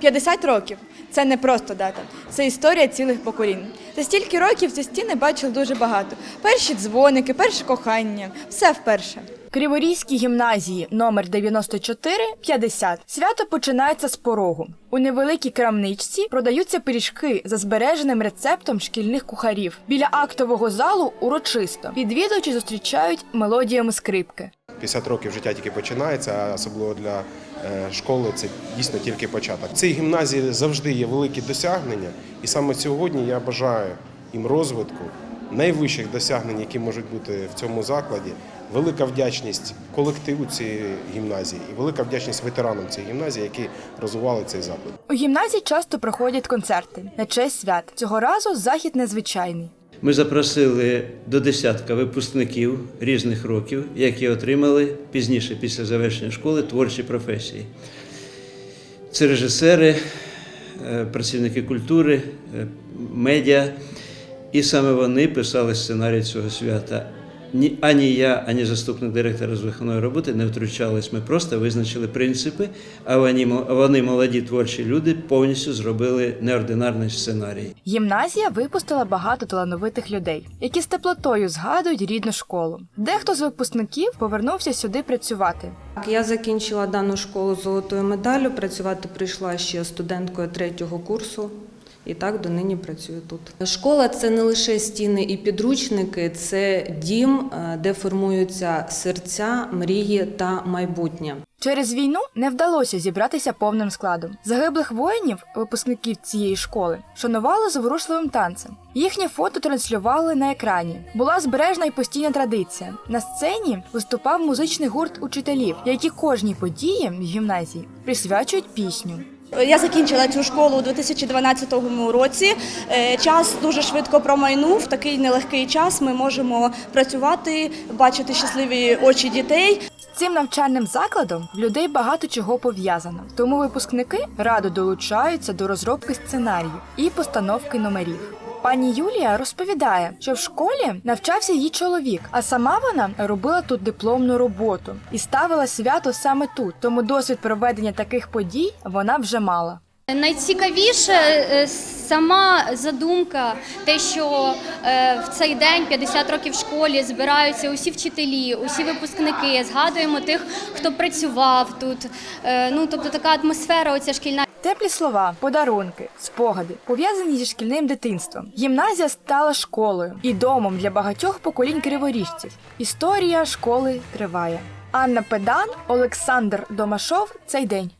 50 років це не просто дата, це історія цілих поколінь. За стільки років ці стіни бачили дуже багато. Перші дзвоники, перше кохання, все вперше. Криворізькій гімназії номер 94 50 свято починається з порогу. У невеликій крамничці продаються пиріжки за збереженим рецептом шкільних кухарів. Біля актового залу урочисто. Відвідувачі зустрічають мелодіями скрипки. 50 років життя тільки починається, особливо для школи це дійсно тільки початок. В цій гімназії завжди є великі досягнення, і саме сьогодні я бажаю їм розвитку найвищих досягнень, які можуть бути в цьому закладі. Велика вдячність колективу цієї гімназії і велика вдячність ветеранам цієї гімназії, які розвивали цей заклад. У гімназії часто проходять концерти на честь свят. Цього разу захід незвичайний. Ми запросили до десятка випускників різних років, які отримали пізніше, після завершення школи, творчі професії. Це режисери, е, працівники культури, е, медіа. І саме вони писали сценарій цього свята. Ні, ані я, ані заступник директора з виховної роботи не втручались. Ми просто визначили принципи, а вони, мо- вони молоді творчі люди, повністю зробили неординарний сценарій. Гімназія випустила багато талановитих людей, які з теплотою згадують рідну школу. Дехто з випускників повернувся сюди працювати. Так, Я закінчила дану школу золотою медаллю. Працювати прийшла ще студенткою третього курсу. І так донині працюю тут. Школа це не лише стіни і підручники, це дім, е, де формуються серця, мрії та майбутнє. Через війну не вдалося зібратися повним складом. Загиблих воїнів, випускників цієї школи, шанували зворушливим танцем. Їхнє фото транслювали на екрані. Була збережна і постійна традиція. На сцені виступав музичний гурт учителів, які кожній події в гімназії присвячують пісню. Я закінчила цю школу у 2012 році. Е, Час дуже швидко промайнув. Такий нелегкий час ми можемо працювати, бачити щасливі очі дітей. Цим навчальним закладом людей багато чого пов'язано. Тому випускники радо долучаються до розробки сценарію і постановки номерів. Пані Юлія розповідає, що в школі навчався її чоловік, а сама вона робила тут дипломну роботу і ставила свято саме тут. Тому досвід проведення таких подій вона вже мала. Найцікавіше е, сама задумка, те, що е, в цей день 50 років в школі збираються усі вчителі, усі випускники, згадуємо тих, хто працював тут. Е, Ну тобто така атмосфера, оця шкільна. Теплі слова, подарунки, спогади пов'язані зі шкільним дитинством. Гімназія стала школою і домом для багатьох поколінь криворіжців. Історія школи триває. Анна Педан, Олександр Домашов. Цей день.